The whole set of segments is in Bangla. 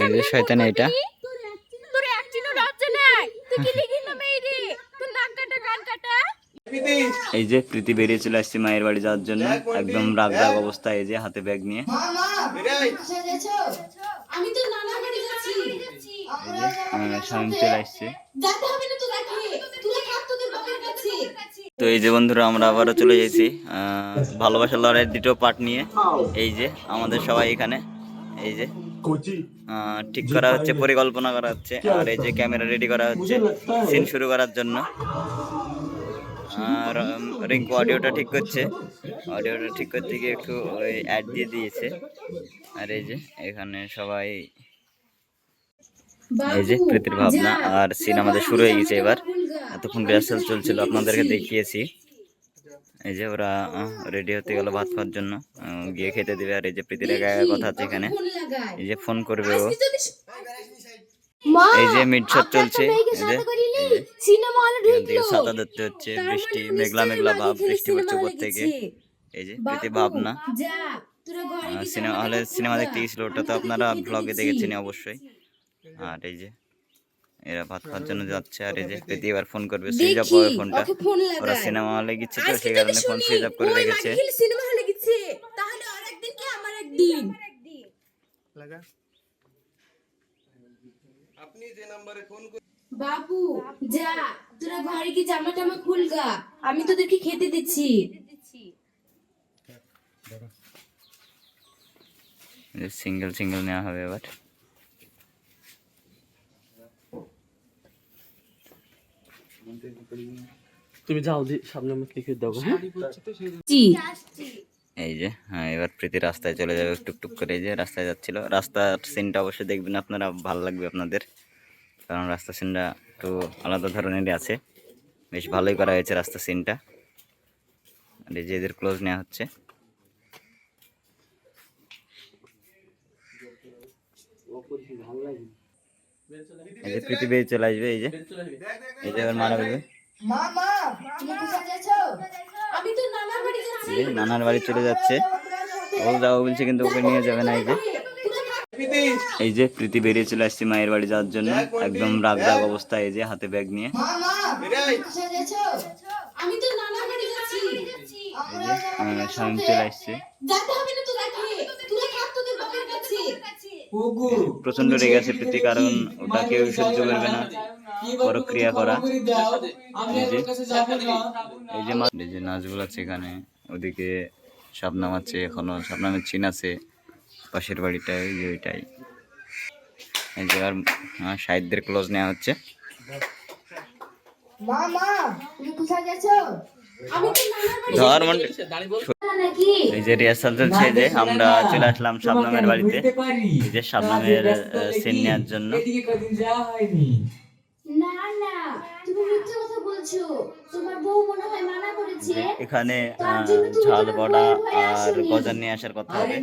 এই যে শয়তান এটা। তোর একদিনও লজ্জা নাই। তুই কি লিখিস না মেয়েরে? তোর নাক কাটা এই যে প্রীতি বেরিয়ে চলে আসছে মায়ের বাড়ি যাওয়ার জন্য। একদম রাগ রাগ অবস্থা এই যে হাতে ব্যাগ নিয়ে। আমি তো নানা বাড়ি যাচ্ছি। আহ, স্বামী চলে আসছে। তো এই যে বন্ধুরা আমরা আবারও চলে আহ, ভালোবাসার লড়াইয়ের দুটো পার্ট নিয়ে। এই যে আমাদের সবাই এখানে। এই যে ঠিক করা হচ্ছে পরিকল্পনা করা হচ্ছে আর এই যে ক্যামেরা রেডি করা হচ্ছে সিন শুরু করার জন্য। আর রিঙ্কু অডিওটা ঠিক করছে। অডিওটা ঠিক করতে গিয়ে একটু ওই অ্যাড দিয়ে দিয়েছে। আর এই যে এখানে সবাই এই যে প্রীতির ভাবনা আর সিন আমাদের শুরু হয়ে গেছে এবার। এতক্ষণ রিহার্সাল চলছিল আপনাদেরকে দেখিয়েছি। এই যে ওরা রেডি হতে গেল ভাত খাওয়ার জন্য গিয়ে খেতে দেবে। আর এই যে একা একা কথা আছে এখানে। এই যে ফোন করবে ও। এই যে মিটশট চলছে ছাতা ধরতে হচ্ছে বৃষ্টি মেঘলা মেঘলা ভাব বৃষ্টি পড়ছে উপর থেকে। এই যে প্রীতি ভাবনা। যা তোরা ঘরে সিনেমা হলে সিনেমা দেখতে গেছিল ওটা তো আপনারা ব্লগে দেখেছেন অবশ্যই। আর এই যে এরা ভাত খাওয়ার জন্য যাচ্ছে আর এই যে প্রীতি এবার ফোন করবে সুইচ অফ হবে ফোনটা। ওরা সিনেমা হলে গেছে তো সেই কারণে ফোন সুইচ অফ করে রেখেছে সিনেমা হলে গেছে তাহলে আরেকদিন কি আমার একদিন? বাবু যা তোরা ঘরে কি জামা টামা খুলগা আমি তোদেরকে খেতে দিচ্ছি। সিঙ্গেল সিঙ্গেল নেওয়া হবে এবার। তুমি যাও দি সামনে আমাকে লিখে দাও হ্যাঁ? জি। এই যে হ্যাঁ এবার প্রীতি রাস্তায় চলে যাবে টুকটুক করে এই যে রাস্তায় যাচ্ছিল। রাস্তার সিনটা অবশ্যই দেখবেন আপনারা ভালো লাগবে আপনাদের। কারণ রাস্তার সিনটা একটু আলাদা ধরনেরই আছে। বেশ ভালোই করা হয়েছে রাস্তার সিনটা আর এই যে এদের ক্লোজ নেওয়া হচ্ছে। এই যে প্রীতি চলে আসবে এই যে। এই যে আমি তো নানার বাড়ি এই যে নানার বাড়ি চলে যাচ্ছে। ও যাব বলছে কিন্তু ওকে নিয়ে যাবে না এই যে। এই যে প্রীতি বেরিয়ে চলে আসছে মায়ের বাড়ি যাওয়ার জন্য। একদম রাগ রাগ অবস্থা এই যে হাতে ব্যাগ নিয়ে। মামা চলে কোথায় যাচ্ছো আমি তো নানার বাড়ি যাচ্ছি এই যে আহ, স্বামী চলে আসছে যেতে হবে না তোরা খেয়ে তোরা থাক তোদের বাবার কাছে প্রচণ্ড রেগে আছে প্রীতি কারণ ওটা কেউ সহ্য করবে না। পরক্রিয়া করা। এই যে এই যে মা- এই যে নাচগুলো আছে এখানে ওদিকে শাবনাম আছে এখনও শাবনামের চিন আছে পাশের বাড়িটা ওই যে ওইটাই। এই যে আর সাহিত্যের ক্লোজ নেওয়া হচ্ছে। ধর মন্ডে নাকি এই যে রিহার্সাল চলছে যে আমরা চলে আসলাম শাবনামের বাড়িতে। এই যে শাবনামের সিন নেওয়ার জন্য। না না তুমি মিথ্যে কথা বলছো। তোমার বউ মনে হয় মানা করেছে। এখানে ঝাল বড়া আর গজা নিয়ে আসার কথা হবে।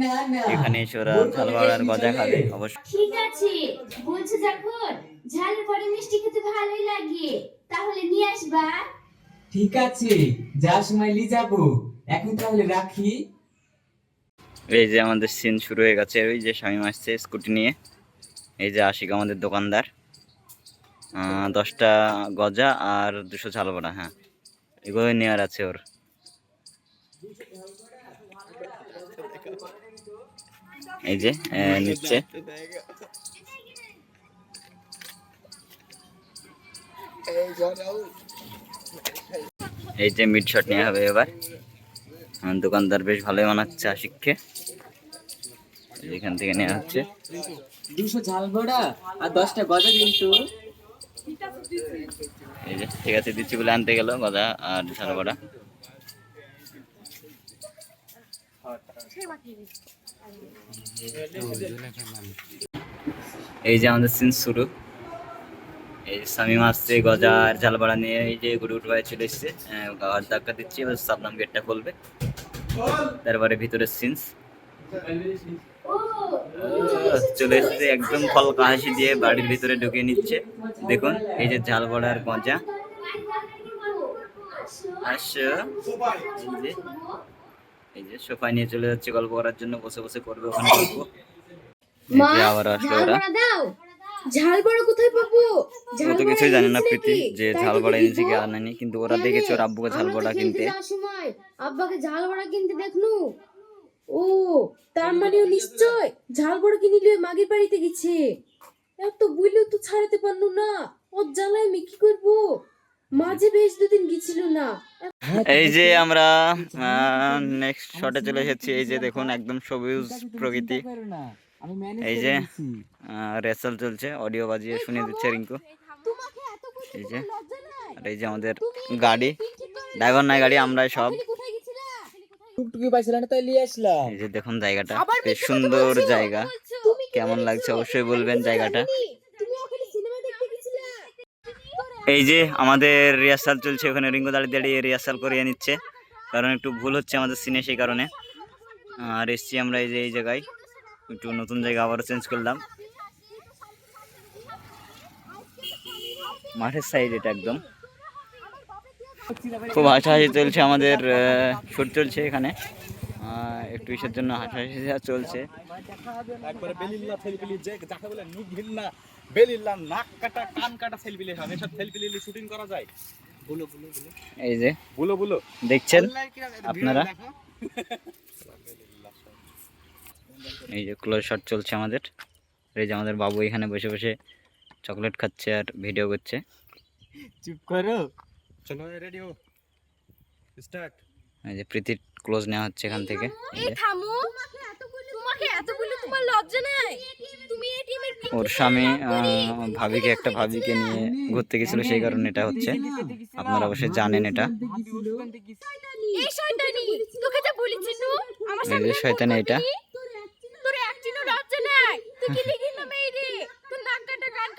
এখানে এসে ওরা ঝাল বড়া আর গজা খাবে। অবশ্যই ঠিক আছে। বলছো যখন ঝালের পরে মিষ্টি খেতে ভালোই লাগে। তাহলে নিয়ে আসবা। ঠিক আছে যার সময় নিয়ে যাব। এখন তাহলে রাখি। এই যে আমাদের সিন শুরু হয়ে গেছে ওই যে স্বামী আসছে স্কুটি নিয়ে। এই যে আশিক আমাদের দোকানদার। দশটা গজা আর দুশো ঝাল বড়া হ্যাঁ। এগুলো নেওয়ার আছে ওর। এই যে নিচ্ছে। এই যে মিড শট নেওয়া হবে এবার। দোকানদার বেশ ভালোই বানাচ্ছে আশিককে। এখান থেকে নেওয়া হচ্ছে। দুশো ঝাল বড়া আর দশটা গজা কিন্তু। এই যে ঠিক আছে দিচ্ছি বলে আনতে গেল গদা আর ঝালবড়া এই যে আমাদের সিন শুরু। শামিম আসছে গজার ঝালবড়া নিয়ে এই যে গুড়ি উঠে চলে এসছে গাওয়ার ধাক্কা দিচ্ছি এবার সাবনাম গেটটা খুলবে। তারপরে ভিতরের সিনস চলে এসেছে একদম কলকা হাসি দিয়ে বাড়ির ভিতরে ঢুকিয়ে নিচ্ছে। দেখুন এই যে ঝাল বড়া আর গজা আসো। এই যে সোফা নিয়ে চলে যাচ্ছে গল্প করার জন্য বসে বসে করবে ওখানে গল্প। আবার আসলো ওরা। ঝাল বড়া কোথায় পাবো? ও তো কিছুই জানে না প্রীতি যে ঝাল বড়া এনেছে কি আনেনি কিন্তু ওরা দেখেছে ওর আব্বুকে ঝাল বড়া কিনতে। সময়। আব্বাকে ঝাল বড়া কিনতে দেখনু? ও তার মানে ও নিশ্চয় ঝাল বড়া কিনে লিয়ে মাগের বাড়িতে গেছে। এত বুইলেও তো ছাড়াতে পারল না। ওর জ্বালায় আমি কি করব? মাঝে বেশ দুদিন গেছিল না। এই যে আমরা নেক্সট শটে চলে এসেছি। এই যে দেখুন একদম সবুজ প্রকৃতি। এই যে রেসাল চলছে অডিও বাজিয়ে শুনিয়ে দিচ্ছে রিঙ্কু। এই যে আর এই যে আমাদের গাড়ি ড্রাইভার নাই গাড়ি আমরাই সব। টুকটুকি পাইছিল না তাই লিয়ে আসলাম। এই যে দেখুন জায়গাটা বেশ সুন্দর জায়গা। কেমন লাগছে? অবশ্যই বলবেন জায়গাটা। তুমি ওখানে সিনেমা দেখতে গেছিলা? এই যে আমাদের রিহার্সাল চলছে ওখানে রিঙ্গু দাঁড়িয়ে দাঁড়িয়ে রিহার্সাল করিয়ে নিচ্ছে। কারণ একটু ভুল হচ্ছে আমাদের সিনে সেই কারণে। আর এসছি আমরা এই যে এই জায়গায়। একটু নতুন জায়গা আবারও চেঞ্জ করলাম। মাঠের সাইড এটা একদম। খুব হাসাহাসি চলছে আমাদের শুট চলছে এখানে। একটু ইসের জন্য হাসাহাসি চলছে। এই যে দেখছেন আপনারা? এই যে ক্লোজ শট চলছে আমাদের। এই যে আমাদের বাবু এখানে বসে বসে চকলেট খাচ্ছে আর ভিডিও করছে। চুপ করো। চলো রেডি হো স্টার্ট এই যে প্রীতির ক্লোজ নেওয়া হচ্ছে এখান থেকে। এই এই থামো। তোমাকে এত বলে তোমার লজ্জা নাই? তুমি এই টিমের ওর স্বামী আহ, ভাবিকে একটা ভাবিকে নিয়ে ঘুরতে গেছিল সেই কারণে এটা হচ্ছে। আপনারা অবশ্যই জানেন এটা। এই শয়তানি তোকে যা বলেছি নু আমার এই সামনে শয়তানি এটা? ಕಿಲಿಗಿ ನನ್ನ ಮೇರೆ ತುನಕಟ ಗನ್